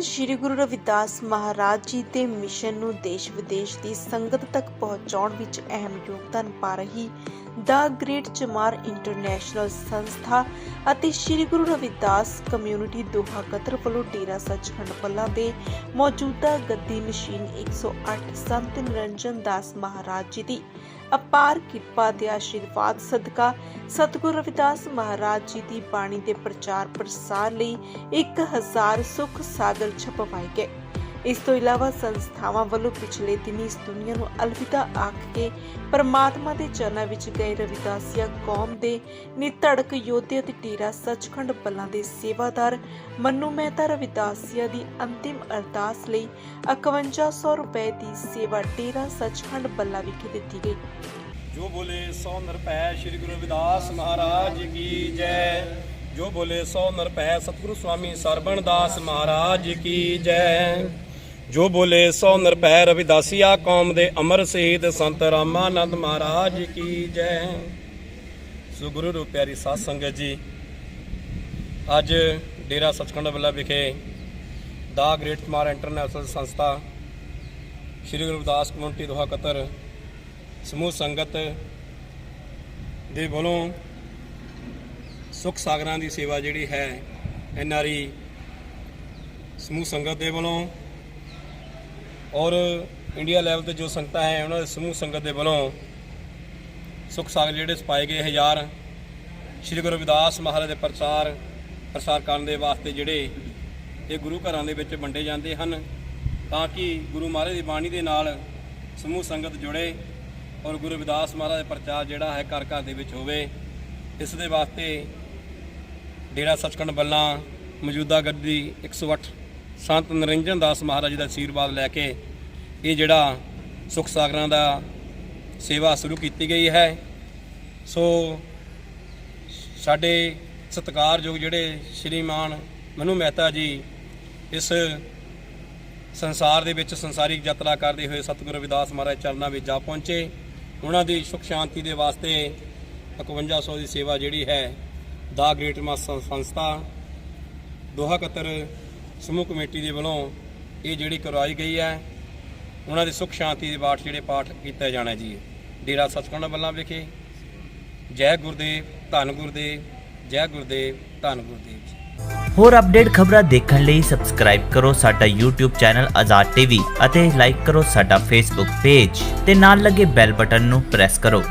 ਸ੍ਰੀ ਗੁਰੂ ਰਵਿਦਾਸ ਮਹਾਰਾਜ ਜੀ ਦੇ ਮਿਸ਼ਨ ਨੂੰ ਦੇਸ਼ ਵਿਦੇਸ਼ ਦੀ ਸੰਗਤ ਤੱਕ ਪਹੁੰਚਾਉਣ ਵਿੱਚ ਅਹਿਮ ਯੋਗਦਾਨ ਪਾ ਰਹੀ ਦਾ ਗ੍ਰੇਟ ਚਮਾਰ ਇੰਟਰਨੈਸ਼ਨਲ ਸੰਸਥਾ ਅਤੇ Shri Guru Ravidas community Doha Qatar ਵੱਲੋਂ ਡੇਰਾ ਸੱਚਖੰਡ ਪੱਲਾ ਦੇ ਮੌਜੂਦਾ ਗੱਦੀ ਨਸ਼ੀਨ 108 ਸੰਤ ਨਿਰੰਜਨ ਦਾਸ ਮਹਾਰਾਜ ਜੀ ਦੀ ਅਪਾਰ ਕਿਰਪਾ ਤੇ ਆਸ਼ੀਰਵਾਦ ਸਦਕਾ ਸਤਿਗੁਰੂ ਰਵਿਦਾਸ ਮਹਾਰਾਜ ਜੀ ਦੀ ਬਾਣੀ ਦੇ ਪ੍ਰਚਾਰ ਪ੍ਰਸਾਰ ਲਈ 1000 ਸੁਖ ਸਾਗਰ ਛਪਵਾਏ ਗਏ। ਇਸ ਤੋਂ ਇਲਾਵਾ ਸੰਸਥਾਵਾਂ ਵੱਲੋਂ ਪਿਛਲੇ ਦਿਨੀ ਇਸ ਦੁਨੀਆ ਨੂੰ ਅਲਵਿਦਾ ਆਖ ਕੇ ਪਰਮਾਤਮਾ ਦੇ ਚਰਨਾਂ ਵਿੱਚ ਗਏ ਰਵਿਦਾਸੀਆ ਕੌਮ ਦੇ ਨਿਧੜਕ ਯੋਧੇ ਅਤੇ ਟੀਰਾ ਸੱਚਖੰਡ ਬੱਲਾਂ ਦੇ ਸੇਵਾਦਾਰ ਮੰਨੂ ਮਹਿਤਾ ਰਵਿਦਾਸੀਆ ਦੀ ਅੰਤਿਮ ਅਰਦਾਸ ਲਈ 5100 ਰੁਪਏ ਦੀ ਸੇਵਾ ਟੀਰਾ ਸੱਚਖੰਡ ਬੱਲਾ ਵਿਖੇ ਦਿੱਤੀ ਗਈ। ਜੋ ਬੋਲੇ ਸੋ ਨਰਪੈ ਸ੍ਰੀ ਗੁਰੂ ਰਵਿਦਾਸ ਮਹਾਰਾਜ ਕੀ ਜੈ, ਜੋ ਬੋਲੇ ਸੋ ਨਿਰਭੈ ਸਤਿਗੁਰੂ ਸਵਾਮੀ ਸਰਬਣ ਦਾਸ ਮਹਾਰਾਜ ਕੀ ਜੈ। ਜੋ ਬੋਲੇ ਸੋ ਨਿਰਭੈ ਰਵਿਦਾਸੀਆ ਕੌਮ ਦੇ ਅਮਰ ਸ਼ਹੀਦ ਸੰਤ ਰਾਮਾਨੰਦ ਮਹਾਰਾਜ ਕੀ ਜੈ। ਸੋ ਗੁਰੂ ਰੂਪ ਪਿਆਰੀ ਸਾਧ ਸੰਗਤ ਜੀ, ਅੱਜ ਡੇਰਾ ਸਚਖੰਡ ਵੱਲਾ ਵਿਖੇ ਦਾ ਗ੍ਰੇਟ ਕੁਮਾਰ ਇੰਟਰਨੈਸ਼ਨਲ ਸੰਸਥਾ, Shri Guru Ravidas community Doha Qatar ਸਮੂਹ ਸੰਗਤ ਦੇ ਵੱਲੋਂ ਸੁਖ ਸਾਗਰਾਂ ਦੀ ਸੇਵਾ ਜਿਹੜੀ ਹੈ ਐਨਆਰਈ ਸਮੂਹ ਸੰਗਤ ਦੇ ਵੱਲੋਂ ਔਰ ਇੰਡੀਆ ਲੈਵਲ ਤੇ ਜੋ ਸੰਗਤਾਂ ਹੈ, ਉਹਨਾਂ ਦੇ ਸਮੂਹ ਸੰਗਤ ਦੇ ਵੱਲੋਂ ਸੁਖ ਸਾਗਰ ਜਿਹੜੇ ਸਪਾਏ ਗਏ ਹਜ਼ਾਰ, ਸ਼੍ਰੀ ਗੁਰੂ ਰਵਿਦਾਸ ਮਹਾਰਾਜ ਦੇ ਪ੍ਰਚਾਰ, ਪ੍ਰਸਾਰ ਕਰਨ ਦੇ ਵਾਸਤੇ ਜਿਹੜੇ ਇਹ ਗੁਰੂ ਘਰਾਂ ਦੇ ਵਿੱਚ ਵੰਡੇ ਜਾਂਦੇ ਹਨ, ਤਾਂ ਕਿ ਗੁਰੂ ਮਹਾਰਾਜ ਦੀ ਬਾਣੀ ਦੇ ਨਾਲ ਸਮੂਹ ਸੰਗਤ ਜੁੜੇ ਔਰ ਗੁਰੂ ਰਵਿਦਾਸ ਮਹਾਰਾਜ ਦਾ ਪ੍ਰਚਾਰ ਜਿਹੜਾ ਹੈ ਘਰ ਘਰ ਦੇ ਵਿੱਚ ਹੋਵੇ। ਇਸ ਦੇ ਵਾਸਤੇ ਡੇਰਾ ਸੱਚਖੰਡ ਬੱਲਾ ਮੌਜੂਦਾ ਗੱਦੀ 108 ਸੰਤ ਨਰਿੰਜਨ ਦਾਸ ਮਹਾਰਾਜ ਜੀ ਦਾ ਆਸ਼ੀਰਵਾਦ ਲੈ ਕੇ ਇਹ ਜਿਹੜਾ ਸੁਖ ਸਾਗਰਾਂ ਦਾ ਸੇਵਾ ਸ਼ੁਰੂ ਕੀਤੀ ਗਈ ਹੈ। ਸੋ ਸਾਡੇ ਸਤਿਕਾਰਯੋਗ ਜਿਹੜੇ ਸ਼੍ਰੀਮਾਨ ਮਨੂ ਮਹਿਤਾ ਜੀ ਇਸ ਸੰਸਾਰ ਦੇ ਵਿੱਚ ਸੰਸਾਰਿਕ ਯਾਤਰਾ ਕਰਦੇ ਹੋਏ ਸਤਿਗੁਰੂ ਰਵਿਦਾਸ ਮਹਾਰਾਜ ਚਰਨਾਂ ਵਿੱਚ ਜਾ ਪਹੁੰਚੇ। ਉਹਨਾਂ ਦੀ ਸੁਖ ਸ਼ਾਂਤੀ ਦੇ ਵਾਸਤੇ 5100 ਦੀ ਸੇਵਾ ਜਿਹੜੀ ਹੈ, ਦਾ ਗ੍ਰੇਟ ਮਾਸ ਸੰਸਥਾ ਦੋਹਾ ਕਤਰ ਸਮੂਹ ਕਮੇਟੀ ਦੇ ਵੱਲੋਂ ਇਹ ਜਿਹੜੀ ਕਰਵਾਈ ਗਈ ਹੈ, ਉਹਨਾਂ ਦੀ ਸੁਖ ਸ਼ਾਂਤੀ ਦੇ ਬਾਟ ਜਿਹੜੇ ਪਾਠ ਕੀਤਾ ਜਾਣਾ ਜੀ। ਡੇਰਾ ਸੱਚਖੰਡ ਵੱਲਾਂ ਵਿਖੇ ਜੈ ਗੁਰਦੇਵ, ਧੰਨ ਗੁਰਦੇਵ, ਜੈ ਗੁਰਦੇਵ, ਧੰਨ ਗੁਰਦੇਵ ਜੀ। ਹੋਰ ਅਪਡੇਟ ਖਬਰਾਂ ਦੇਖਣ ਲਈ ਸਬਸਕ੍ਰਾਈਬ ਕਰੋ ਸਾਡਾ YouTube ਚੈਨਲ ਆਜ਼ਾਦ ਟੀਵੀ ਅਤੇ ਲਾਈਕ ਕਰੋ ਸਾਡਾ Facebook ਪੇਜ ਤੇ ਨਾਲ ਲੱਗੇ ਬੈਲ ਬਟਨ ਨੂੰ ਪ੍ਰੈਸ ਕਰੋ।